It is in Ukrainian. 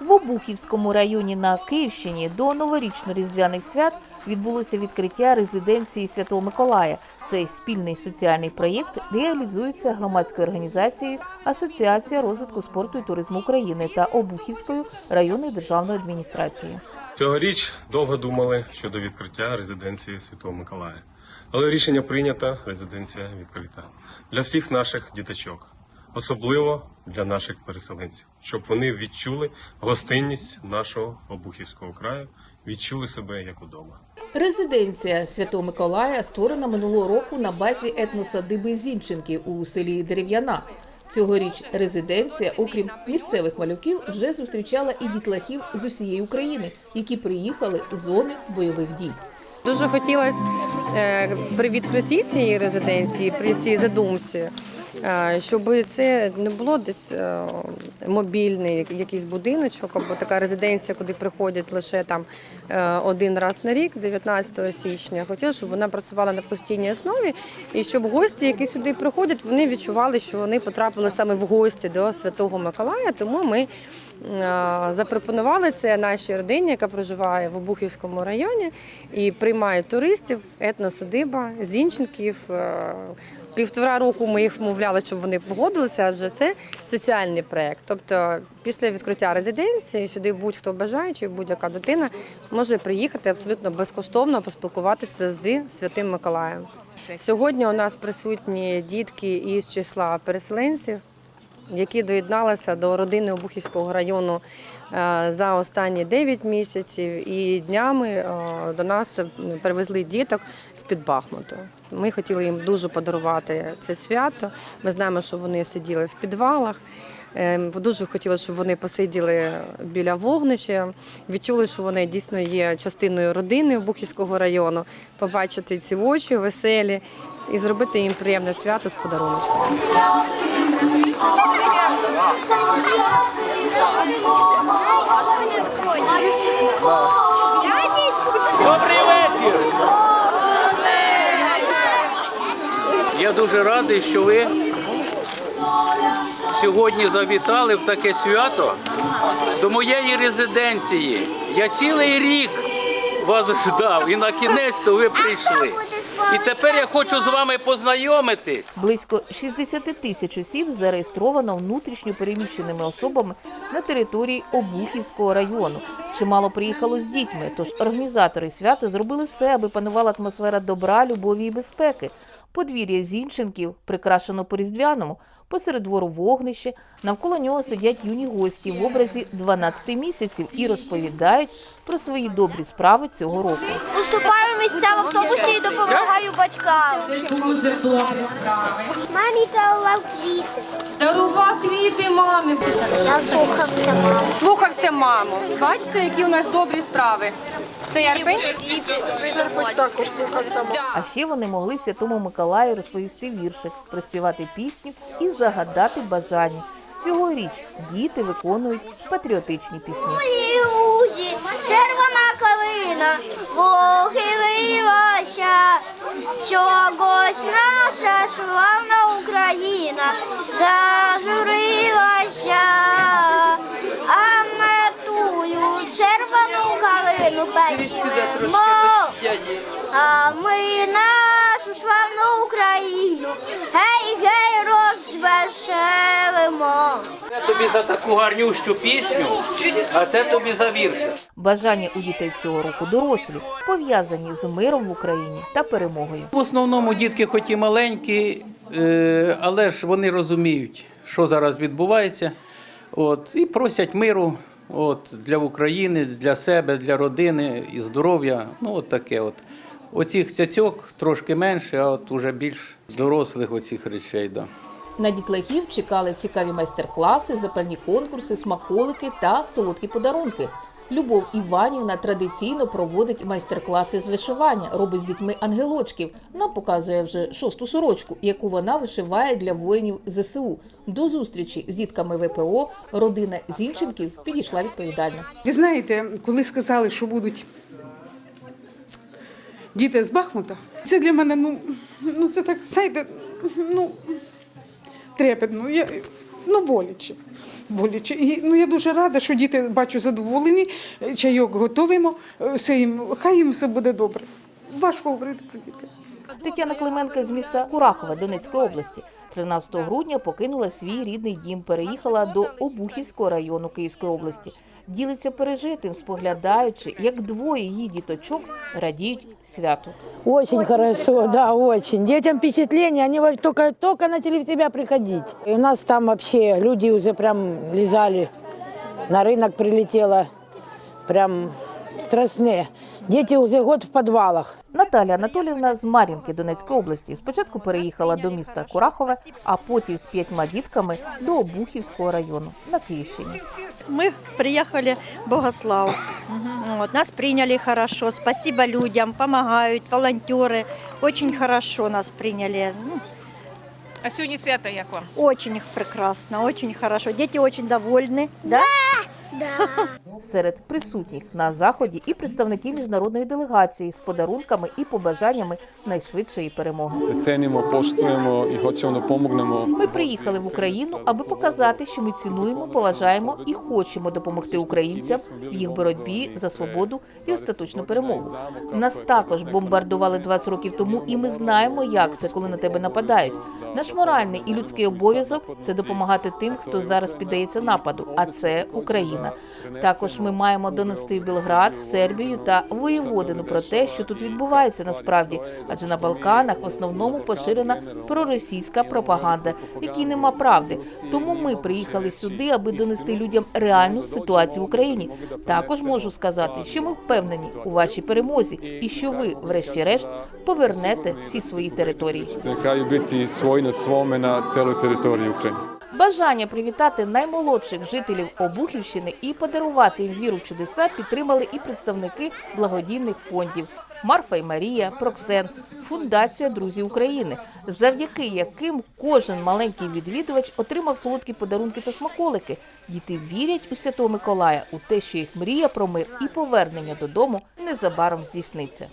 В Обухівському районі на Київщині до новорічно-різдвяних свят відбулося відкриття резиденції Святого Миколая. Цей спільний соціальний проєкт реалізується громадською організацією Асоціація розвитку спорту і туризму України та Обухівською районною державною адміністрацією. Цьогоріч довго думали щодо відкриття резиденції Святого Миколая. Але рішення прийнято, резиденція відкрита для всіх наших діточок, особливо для наших переселенців, щоб вони відчули гостинність нашого Обухівського краю, відчули себе як удома. Резиденція Святого Миколая створена минулого року на базі етносадиби Зінченків у селі Дерев'яна. Цьогоріч резиденція, окрім місцевих малюків, вже зустрічала і дітлахів з усієї України, які приїхали з зони бойових дій. Дуже хотілося е, при відкритті цієї резиденції, при цій задумці, щоб це не було десь е, мобільний якийсь будиночок або така резиденція, куди приходять лише там е, один раз на рік, 19 січня. Хотіла, щоб вона працювала на постійній основі, і щоб гості, які сюди приходять, вони відчували, що вони потрапили саме в гості до Святого Миколая. Тому ми е, запропонували це нашій родині, яка проживає в Обухівському районі і приймає туристів, етносадиба, зінченків. Півтора року ми їх вмовляли, щоб вони погодилися, адже це соціальний проєкт. Тобто, після відкриття резиденції сюди будь-хто бажаючий, будь-яка дитина може приїхати абсолютно безкоштовно поспілкуватися з Святим Миколаєм. Сьогодні у нас присутні дітки із числа переселенців, які доєдналися до родини Обухівського району е, за останні 9 місяців, і днями е, до нас привезли діток з під Бахмуту. Ми хотіли їм дуже подарувати це свято. Ми знаємо, що вони сиділи в підвалах. Е, Дуже хотіли, щоб вони посиділи біля вогнища, відчули, що вони дійсно є частиною родини Обухівського району, побачити ці очі веселі і зробити їм приємне свято з подаруночками. Добрий вечір! Я дуже радий, що ви сьогодні завітали в таке свято до моєї резиденції. Я цілий рік вас ждав і на кінець то ви прийшли. І тепер я хочу з вами познайомитись. Близько 60 тисяч осіб зареєстровано внутрішньо переміщеними особами на території Обухівського району. Чимало приїхало з дітьми, тож організатори свята зробили все, аби панувала атмосфера добра, любові і безпеки. Подвір'я Зінченків прикрашено по-різдвяному, посеред двору вогнище, навколо нього сидять юні гості в образі 12 місяців і розповідають про свої добрі справи цього року. Місця в автобусі і допомагаю батькам. Мамі дарував квіти. Дарував квіти мамі. Я слухався маму. Слухався маму. Бачите, які у нас добрі справи. Це Ярпень? А ще вони могли святому Миколаю розповісти віршик, приспівати пісню і загадати бажання. Цьогоріч діти виконують патріотичні пісні. Лузі, червона калина, похилилася, чогось наша славна Україна зажурилася, а метую червону калину печемо. А ми нашу славну Україну, гей, гей, розвеселимо. Це тобі за таку гарнющу пісню, а це тобі за віршик. Бажання у дітей цього року дорослі, пов'язані з миром в Україні та перемогою. В основному дітки хоч і маленькі, е, але ж вони розуміють, що зараз відбувається. От, і просять миру от, для України, для себе, для родини і здоров'я. Ну, от таке. От. Оцих цяцьок трошки менше, а от уже більш дорослих оцих речей. Да. На дітлахів чекали цікаві майстер-класи, запальні конкурси, смаколики та солодкі подарунки. Любов Іванівна традиційно проводить майстер-класи з вишивання, робить з дітьми ангелочків. Нам показує вже шосту сорочку, яку вона вишиває для воїнів ЗСУ. До зустрічі з дітками ВПО родина Зінченків підійшла відповідально. Ви знаєте, коли сказали, що будуть діти з Бахмута, це для мене, ну, ну це так, знаєте, ну, трепетно. Я, Ну, боляче. боляче. І, ну, я дуже рада, що діти, бачу, задоволені, чайок готуємо, е, все їм, хай їм все буде добре. Важко говорити про дітей. Тетяна Клименка з міста Курахова Донецької області 13 грудня покинула свій рідний дім, переїхала до Обухівського району Київської області. Ділиться пережитим, споглядаючи, як двоє її діточок радіють святу. Очень хорошо, да, очень. Детям впечатление, они вот только, только в себя приходить. И у нас там вообще люди уже прям лежали, на рынок прилетело, прям страшные. Дети уже год в подвалах. Наталя Анатоліївна з Мар'їнки Донецької області спочатку переїхала до міста Курахове, а потім з п'ятьма дітками до Обухівського району на Київщині. Мы приехали в Богослав. Вот, нас приняли хорошо. Спасибо людям, помогают, волонтеры. Очень хорошо нас приняли. Ну, А сьогодні свято як вам? Очень прекрасно, очень хорошо. Дети очень довольны. Да? Серед присутніх на заході і представники міжнародної делегації з подарунками і побажаннями найшвидшої перемоги. Ценимо, поштуємо і хочемо допомогнемо. Ми приїхали в Україну, аби показати, що ми цінуємо, поважаємо і хочемо допомогти українцям в їх боротьбі за свободу і остаточну перемогу. Нас також бомбардували 20 років тому, і ми знаємо, як це, коли на тебе нападають. Наш моральний і людський обов'язок це допомагати тим, хто зараз піддається нападу, а це Україна. Також ми маємо донести Білград, в Сербію та воєводину про те, що тут відбувається насправді, адже на Балканах в основному поширена проросійська пропаганда, якій нема правди. Тому ми приїхали сюди, аби донести людям реальну ситуацію в Україні. Також можу сказати, що ми впевнені у вашій перемозі і що ви, врешті-решт, повернете всі свої території. На kraju biti svoj na svome na celoj teritoriji Ukrajine. Бажання привітати наймолодших жителів Обухівщини і подарувати їм віру в чудеса підтримали і представники благодійних фондів Марфа і Марія, Проксен, Фундація Друзі України, завдяки яким кожен маленький відвідувач отримав солодкі подарунки та смаколики. Діти вірять у Святого Миколая у те, що їх мрія про мир і повернення додому незабаром здійсниться.